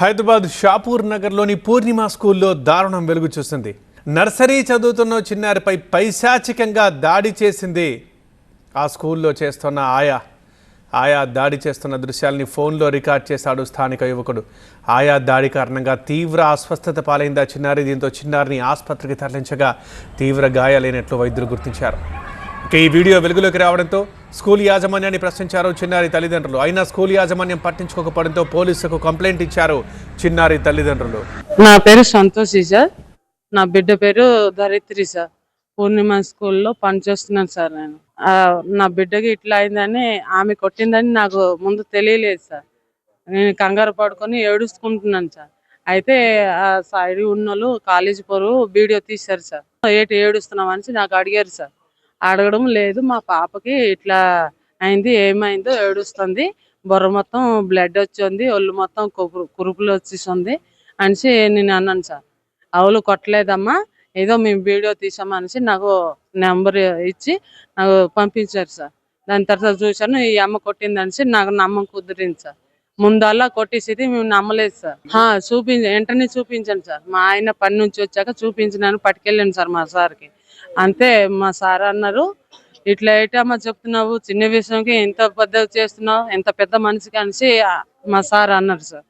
హైదరాబాద్ షాపూర్ నగర్లోని పూర్ణిమ స్కూల్లో దారుణం వెలుగు చూసింది. నర్సరీ చదువుతున్న చిన్నారిపై పైశాచికంగా దాడి చేసింది ఆ స్కూల్లో చేస్తున్న ఆయా. ఆయా దాడి చేస్తున్న దృశ్యాల్ని ఫోన్లో రికార్డ్ చేశాడు స్థానిక యువకుడు. ఆయా దాడి కారణంగా తీవ్ర అస్వస్థత పాలైంది ఆ చిన్నారి. దీంతో చిన్నారిని ఆసుపత్రికి తరలించగా తీవ్ర గాయాలైనట్లు వైద్యులు గుర్తించారు. ఇక ఈ వీడియో వెలుగులోకి రావడంతో స్కూల్ యాజమాన్యాన్ని ప్రశ్నించారు చిన్నారి తల్లిదండ్రులు. అయినా స్కూల్ యాజమాన్యం పట్టించుకోకపోవడంతో పోలీసులకు కంప్లైంట్ ఇచ్చారు చిన్నారి తల్లిదండ్రులు. నా పేరు సంతోషి సార్. నా బిడ్డ పేరు ధరిత్రి సార్. పూర్ణిమ స్కూల్లో పనిచేస్తున్నాను సార్ నేను. నా బిడ్డకి ఇట్లా అయిందని ఆమె కొట్టిందని నాకు ముందు తెలియలేదు సార్. నేను కంగారు పడుకొని ఏడుచుకుంటున్నాను సార్. అయితే ఆ సైడ్ ఉన్నోళ్ళు కాలేజీ పోరు వీడియో తీశారు సార్. ఏటి ఏడుస్తున్నామని నాకు అడిగారు సార్. అడగడం లేదు. మా పాపకి ఇట్లా అయింది ఏమైందో ఏడుస్తుంది. బుర్ర మొత్తం బ్లడ్ వచ్చింది ఒళ్ళు మొత్తం కురుపులు వచ్చేసింది అనేసి నేను అన్నాను సార్. అవులు కొట్టలేదమ్మా ఏదో మేము వీడియో తీసామనేసి నాకు నెంబర్ ఇచ్చి నాకు పంపించారు సార్. దాని తర్వాత చూశాను ఈ అమ్మ కొట్టింది అనేసి నాకు నమ్మం కుదిరింది సార్. ముందల్లా కొట్టేసేది మేము నమ్మలేదు సార్. చూపించ వెంటనే చూపించాను సార్. మా ఆయన పని నుంచి వచ్చాక చూపించినాను పట్టుకెళ్ళాను సార్ మా సార్కి. అంతే మా సార్ అన్నారు. ఇట్లా ఏటమ్మా చెప్తున్నావు? చిన్న విషయంకి ఎంత పెద్ద చేస్తున్నావు? ఎంత పెద్ద మనిషి అనేసి మా సార్ అన్నారు సార్.